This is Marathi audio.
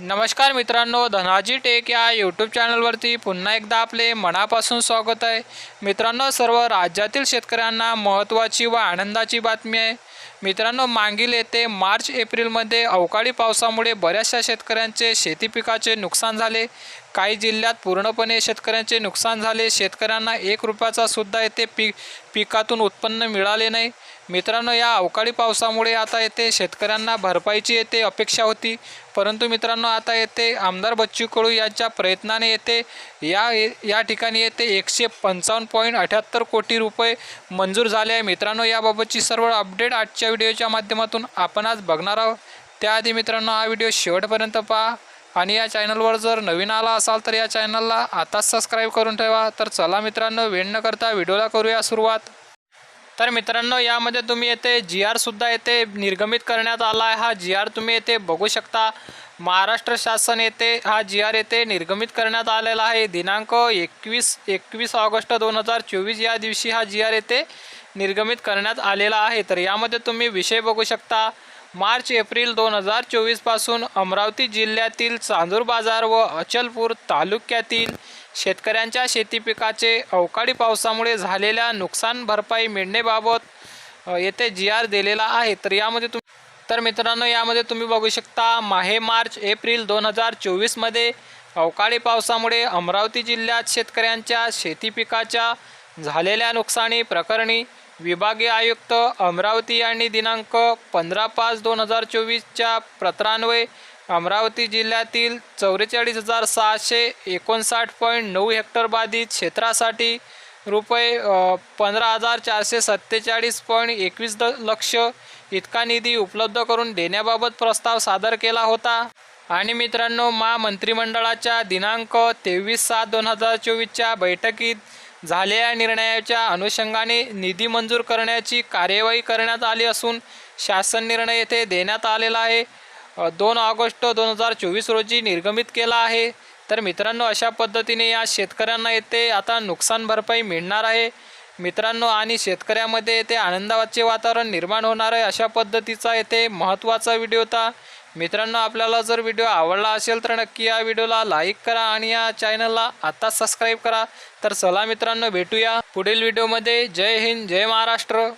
नमस्कार मित्रांनो धनाजी टेक या यूट्यूब चॅनलवरती पुन्हा एकदा आपले मनापासून स्वागत आहे. मित्रांनो सर्व राज्यातील शेतकऱ्यांना महत्त्वाची व आनंदाची बातमी आहे. मित्रांनो मागील येथे मार्च एप्रिलमध्ये अवकाळी पावसामुळे बऱ्याचशा शेतकऱ्यांचे शेती पिकाचे नुकसान झाले. काही जिल्ह्यात पूर्णपणे शेतकऱ्यांचे नुकसान झाले. शेतकऱ्यांना एक रुपयाचा सुद्धा येथे पीक पिकातून उत्पन्न मिळाले नाही. मित्रांनो या अवकाळी पावसामुळे आता येथे शेतकऱ्यांना भरपाईची येथे अपेक्षा होती. परंतु मित्रांनो आता येथे आमदार बच्चू कडू यांच्या प्रयत्नाने येथे या या ठिकाणी येथे एकशे पंचावन्न पॉईंट अठ्याहत्तर कोटी रुपये मंजूर झाले आहे. मित्रांनो याबाबतची सर्व अपडेट आजच्या व्हिडिओच्या माध्यमातून आपण आज बघणार आहोत. त्याआधी मित्रांनो हा व्हिडिओ शेवटपर्यंत पहा आणि या चॅनलवर जर नवीन आला असाल तर या चॅनलला आताच सबस्क्राईब करून ठेवा. तर चला मित्रांनो वेळ न करता व्हिडिओला करूया सुरुवात. तर मित्रांनो यामध्ये तुम्ही येथे जी आरसुद्धा येथे निर्गमित करण्यात आला आहे. हा जी आर तुम्ही येथे बघू शकता. महाराष्ट्र शासन येथे हा जी आर येथे निर्गमित करण्यात आलेला आहे. दिनांक एकवीस एकवीस ऑगस्ट दोन हजार चोवीस या दिवशी हा जी आर येथे निर्गमित करण्यात आलेला आहे. तर यामध्ये तुम्ही विषय बघू शकता. मार्च एप्रिल दोन हजार चोवीसपासून अमरावती जिल्ह्यातील चांदूर बाजार व अचलपूर तालुक्यातील शेतकऱ्यांच्या शेती पिकाचे अवकाळी पावसामुळे झालेल्या नुकसान भरपाई मिळण्याबाबत येथे जी आर दिलेला आहे. तर यामध्ये तुम्ही तर मित्रांनो यामध्ये तुम्ही बघू शकता माहे मार्च एप्रिल दोन हजार चोवीसमध्ये अवकाळी पावसामुळे अमरावती जिल्ह्यात शेतकऱ्यांच्या शेती पिकाच्या झालेल्या नुकसानी प्रकरणी विभागीय आयुक्त अमरावती यांनी दिनांक पंधरा पाच दोन हजार चोवीसच्या प्रत्रान्वये अमरावती जिल्ह्यातील चौवेचाळीस हजार सहाशे एकोणसाठ पॉईंट नऊ हेक्टर बाधित क्षेत्रासाठी रुपये पंधरा हजार चारशे सत्तेचाळीस पॉईंट एकवीस द लक्ष इतका निधी उपलब्ध करून देण्याबाबत प्रस्ताव सादर केला होता. आणि मित्रांनो महामंत्रिमंडळाच्या दिनांक तेवीस सात दोन हजार चोवीसच्या बैठकीत झालेल्या निर्णयाच्या अनुषंगाने निधी मंजूर करण्याची कार्यवाही करण्यात आली असून शासन निर्णय येथे देण्यात आलेला आहे. दोन ऑगस्ट दोन हजार चोवीस रोजी निर्गमित केला आहे. तर मित्रांनो अशा पद्धतीने या शेतकऱ्यांना येथे आता नुकसान भरपाई मिळणार आहे. मित्रांनो आणि शेतकऱ्यामध्ये येथे आनंदाचे वातावरण निर्माण होणार आहे. अशा पद्धतीचा येथे महत्त्वाचा व्हिडिओ होता. मित्रांनो आपल्याला जर व्हिडिओ आवडला असेल तर नक्की या व्हिडिओला लाईक करा आणि या चॅनलला आत्ताच सबस्क्राईब करा. तर चला मित्रांनो भेटूया पुढील व्हिडिओमध्ये. जय हिंद जय महाराष्ट्र.